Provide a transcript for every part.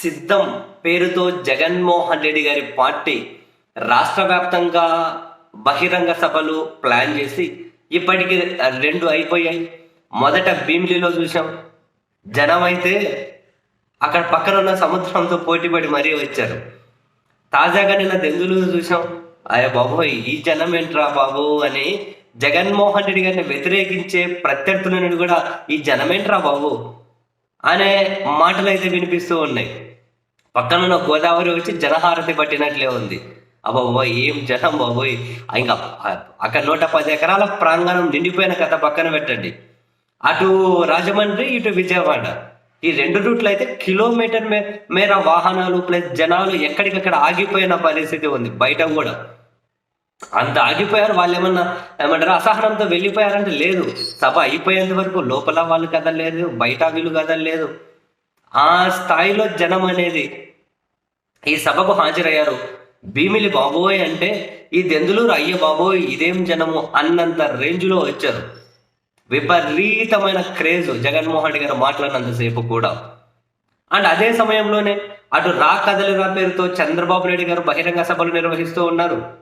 సిద్ధం పేరుతో జగన్మోహన్ రెడ్డి గారి పార్టీ రాష్ట్ర వ్యాప్తంగా బహిరంగ సభలు ప్లాన్ చేసి ఇప్పటికి రెండు అయిపోయాయి. మొదట భీమిలిలో చూసాం జనం అయితే అక్కడ పక్కన ఉన్న సముద్రంతో పోటీపడి మరీ వచ్చారు. తాజాగా నిన్న దెందులు చూసాం అయ్యా బాబోయ్ ఈ జనం ఏంట్రా బాబు అని జగన్మోహన్ రెడ్డి గారిని వ్యతిరేకించే ప్రత్యర్థులను కూడా ఈ జనమేంట్రా బాబు అనే మాటలు అయితే వినిపిస్తూ ఉన్నాయి. పక్కనున్న గోదావరి వచ్చి జనహారతి పట్టినట్లే ఉంది. అబ్బాబో ఏం జనం బాబోయ్. ఇంకా అక్కడ నూట పది ఎకరాల ప్రాంగణం నిండిపోయిన కథ పక్కన పెట్టండి. అటు రాజమండ్రి ఇటు విజయవాడ. ఈ రెండు రూట్లు అయితే కిలోమీటర్ మే మేర వాహనాలు ప్లస్ జనాలు ఎక్కడికక్కడ ఆగిపోయిన పరిస్థితి ఉంది బయట కూడా. అంత ఆగిపోయారు వాళ్ళు ఏమన్నా ఏమంటారు అసహనంతో వెళ్ళిపోయారంటే లేదు. సభ అయిపోయేంత వరకు లోపల వాళ్ళు కదలేదు బయట వీళ్ళు కదలేదు ఆ స్థాయిలో జనం అనేది ఈ సభకు హాజరయ్యారు. భీమిలి బాబోయ్ అంటే ఈ దెందులూరు అయ్య బాబోయ్ ఇదేం జనము? అన్నంత రేంజ్లో వచ్చారు. విపరీతమైన క్రేజ్ జగన్మోహన్ రెడ్డి గారు మాట్లాడినంతసేపు కూడా. అండ్ అదే సమయంలోనే అటు రా కదలిరా పేరుతో చంద్రబాబు నాయుడు గారు బహిరంగ సభలు నిర్వహిస్తూ ఉన్నారు.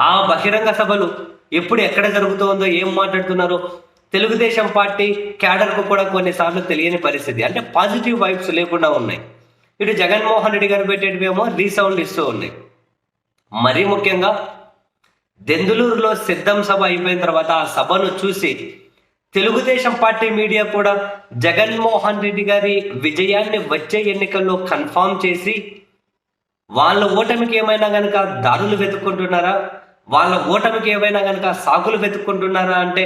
ఆ బహిరంగ సభలు ఎప్పుడు ఎక్కడ జరుగుతుందో ఏం మాట్లాడుతున్నారో తెలుగుదేశం పార్టీ క్యాడర్కు కూడా కొన్నిసార్లు తెలియని పరిస్థితి. అంటే పాజిటివ్ వైబ్స్ లేకుండా ఉన్నాయి. ఇటు జగన్మోహన్ రెడ్డి గారు పెట్టేటివేమో రీసౌండ్ ఇస్తూ ఉన్నాయి. మరీ ముఖ్యంగా దెందులూరులో సిద్ధం సభ అయిపోయిన తర్వాత ఆ సభను చూసి తెలుగుదేశం పార్టీ మీడియా కూడా జగన్మోహన్ రెడ్డి గారి విజయాన్ని వచ్చే ఎన్నికల్లో కన్ఫామ్ చేసి వాళ్ళ ఓటమికి ఏమైనా కనుక దారులు వెతుక్కుంటున్నారా? వాళ్ళ ఓటమికి ఏమైనా కనుక సాకులు వెతుక్కుంటున్నారా అంటే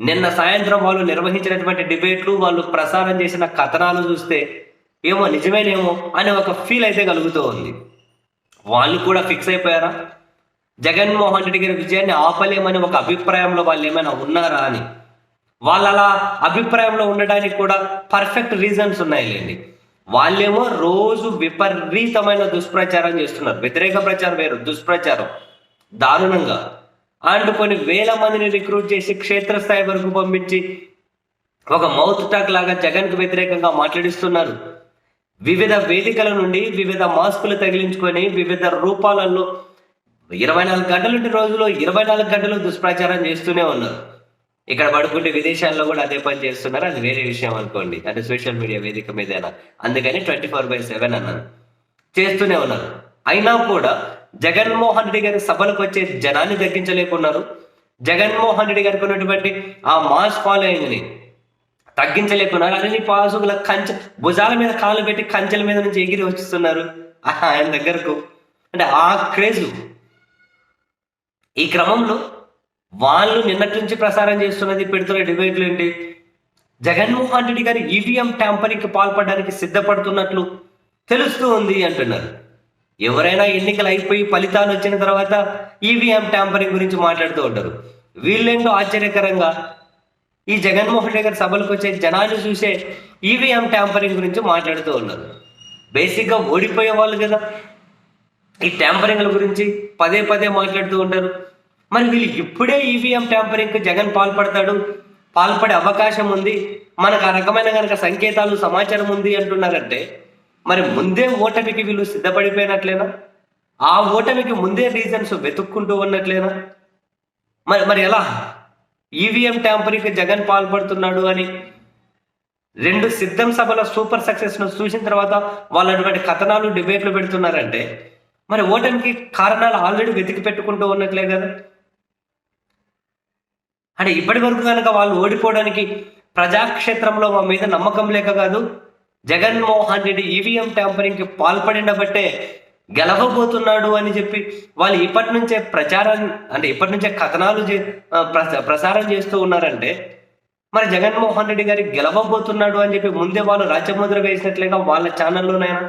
నిన్న సాయంత్రం వాళ్ళు నిర్వహించినటువంటి డిబేట్లు వాళ్ళు ప్రసారం చేసిన కథనాలు చూస్తే ఏమో నిజమేనేమో అనే ఒక ఫీల్ అయితే కలుగుతూ ఉంది. వాళ్ళు కూడా ఫిక్స్ అయిపోయారా? జగన్మోహన్ రెడ్డి గారి విజయాన్ని ఆపలేమని ఒక అభిప్రాయంలో వాళ్ళు ఏమైనా ఉన్నారా అని? వాళ్ళ అలా అభిప్రాయంలో ఉండడానికి కూడా పర్ఫెక్ట్ రీజన్స్ ఉన్నాయిలేండి వాళ్ళేమో రోజు విపరీతమైన దుష్ప్రచారం చేస్తున్నారు. వ్యతిరేక ప్రచారం వేరు దుష్ప్రచారం. దారుణంగా. అండ్ కొన్ని వేల మందిని రిక్రూట్ చేసి క్షేత్రస్థాయి వరకు పంపించి ఒక మౌత్ టాక్ లాగా జగన్కు వ్యతిరేకంగా మాట్లాడిస్తున్నారు. వివిధ వేదికల నుండి వివిధ మాస్కులు తగిలించుకొని వివిధ రూపాలలో ఇరవై నాలుగు గంటలుంటి రోజులో ఇరవై నాలుగు గంటలు దుష్ప్రచారం చేస్తూనే ఉన్నారు. ఇక్కడ పడుకుంటే విదేశాల్లో కూడా అదే పని చేస్తున్నారు. అది వేరే విషయం అనుకోండి. అంటే సోషల్ మీడియా వేదిక మీదైనా? అందుకని ట్వంటీ ఫోర్ బై సెవెన్ అన్నారు చేస్తూనే ఉన్నారు. అయినా కూడా జగన్మోహన్ రెడ్డి గారి సభలకు వచ్చే జనాన్ని తగ్గించలేకున్నారు. జగన్మోహన్ రెడ్డి గారికి ఉన్నటువంటి ఆ మాస్ ఫాలోయింగ్ని తగ్గించలేకున్నారు. అన్ని పాసుకుల కంచె భుజాల మీద కాళ్ళు పెట్టి కంచెల మీద నుంచి ఎగిరి వచ్చిస్తున్నారు. ఆయన దగ్గరకు. అంటే ఆ క్రేజ్. ఈ క్రమంలో వాళ్ళు నిన్నటి నుంచి ప్రసారం చేస్తున్నది పెడుతున్న డిబేట్లు ఏంటి? జగన్మోహన్ రెడ్డి గారు ఈవీఎం ట్యాంపరింగ్కి పాల్పడడానికి సిద్ధపడుతున్నట్లు తెలుస్తూ ఉంది అంటున్నారు. ఎవరైనా ఎన్నికలు అయిపోయి ఫలితాలు వచ్చిన తర్వాత ఈవీఎం ట్యాంపరింగ్ గురించి మాట్లాడుతూ ఉంటారు. వీళ్ళేంటో ఆశ్చర్యకరంగా ఈ జగన్మోహన్ రెడ్డి గారి సభలకు వచ్చే జనాలు చూసే ఈవీఎం ట్యాంపరింగ్ గురించి మాట్లాడుతూ ఉన్నారు. బేసిక్గా ఓడిపోయే వాళ్ళు కదా. ఈ ట్యాంపరింగ్ల గురించి పదే పదే మాట్లాడుతూ ఉంటారు. మరి వీళ్ళు ఇప్పుడే ఈవీఎం ట్యాంపరింగ్కి జగన్ పాల్పడతాడు? పాల్పడే అవకాశం ఉంది. మనకు ఆ రకమైన కనుక సంకేతాలు సమాచారం ఉంది అంటున్నారంటే మరి ముందే ఓటమికి వీళ్ళు సిద్ధపడిపోయినట్లేనా? ఆ ఓటమికి ముందే రీజన్స్ వెతుక్కుంటూ ఉన్నట్లేనా? మరి మరి ఎలా? ఈవీఎం ట్యాంపరింగ్కి జగన్ పాల్పడుతున్నాడు అని రెండు సిద్ధం సభల సూపర్ సక్సెస్ను చూసిన తర్వాత వాళ్ళు అటువంటి కథనాలు డిబేట్లు పెడుతున్నారంటే మరి ఓటమికి కారణాలు ఆల్రెడీ వెతికి పెట్టుకుంటూ ఉన్నట్లే కదా? అంటే ఇప్పటి వరకు కనుక వాళ్ళు ఓడిపోవడానికి ప్రజాక్షేత్రంలో మా మీద నమ్మకం లేక కాదు జగన్మోహన్ రెడ్డి ఈవీఎం ట్యాంపరింగ్కి పాల్పడిన బట్టే గెలవబోతున్నాడు అని చెప్పి వాళ్ళు ఇప్పటి నుంచే ప్రచారం అంటే ఇప్పటి నుంచే కథనాలు చే- ప్రసారం చేస్తూ ఉన్నారంటే మరి జగన్మోహన్ రెడ్డి గారి గెలవబోతున్నాడు అని చెప్పి ముందే వాళ్ళు రాజ్యముద్ర వేసినట్లేగా వాళ్ళ ఛానల్లోనైనా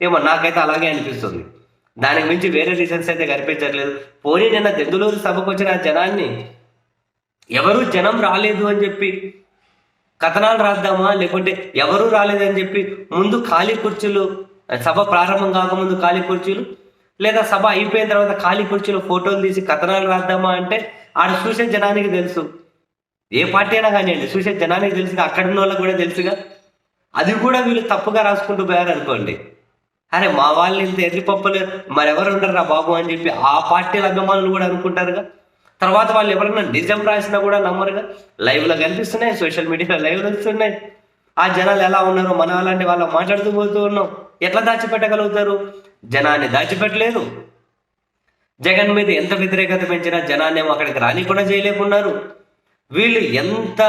ఏమో నాకైతే అలాగే అనిపిస్తుంది. దానికి మించి వేరే రీజన్స్ అయితే కనిపించట్లేదు. పోనీ నిన్న దెందులూరు సభకు వచ్చిన జనాన్ని ఎవరు జనం రాలేదు అని చెప్పి కథనాలు రాద్దామా? లేకుంటే ఎవరూ రాలేదని చెప్పి ముందు ఖాళీ కుర్చీలు సభ ప్రారంభం కాకముందు ఖాళీ కుర్చీలు లేదా సభ అయిపోయిన తర్వాత ఖాళీ కుర్చీలు ఫోటోలు తీసి కథనాలు రాద్దామా అంటే ఆడ చూసే జనానికి తెలుసు. ఏ పార్టీ అయినా కానివ్వండి చూసే జనానికి తెలుసుగా అక్కడ ఉన్న వాళ్ళకి కూడా తెలుసుగా. అది కూడా వీళ్ళు తప్పుగా రాసుకుంటూ పోయారు అనుకోండి అరే మా వాళ్ళు ఇంత ఎర్రి పప్పులు మరెవరు ఉండరా బాబు అని చెప్పి ఆ పార్టీల అభిమానులు కూడా అనుకుంటారుగా. తర్వాత వాళ్ళు ఎవరైనా నిజం రాసినా కూడా నమ్మరుగా? లైవ్లో కనిపిస్తున్నాయి సోషల్ మీడియాలో లైవ్ వస్తున్నాయి. ఆ జనాలు ఎలా ఉన్నారో మన అలాంటి వాళ్ళు మాట్లాడుతూ పోతూ ఉన్నాం. ఎట్లా దాచిపెట్టగలుగుతారు? జనాన్ని దాచిపెట్టలేదు. జగన్ మీద ఎంత వ్యతిరేకత పెంచినా జనాన్ని ఏమో అక్కడికి రాని కూడా చేయలేకున్నారు. వీళ్ళు ఎంత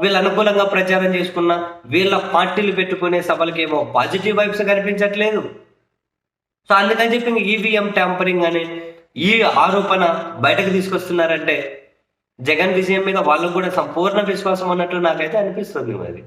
వీళ్ళు అనుకూలంగా ప్రచారం చేసుకున్నా వీళ్ళ పార్టీలు పెట్టుకునే సభలకేమో పాజిటివ్ వైబ్స్ కనిపించట్లేదు. సో అందుకని చెప్పి ఈవీఎం ట్యాంపరింగ్ అనే ఈ ఆరోపణ బయటకు తీసుకొస్తున్నారంటే జగన్ విజయం మీద వాళ్ళకు కూడా సంపూర్ణ విశ్వాసం అన్నట్టు నాకైతే అనిపిస్తుంది మరి.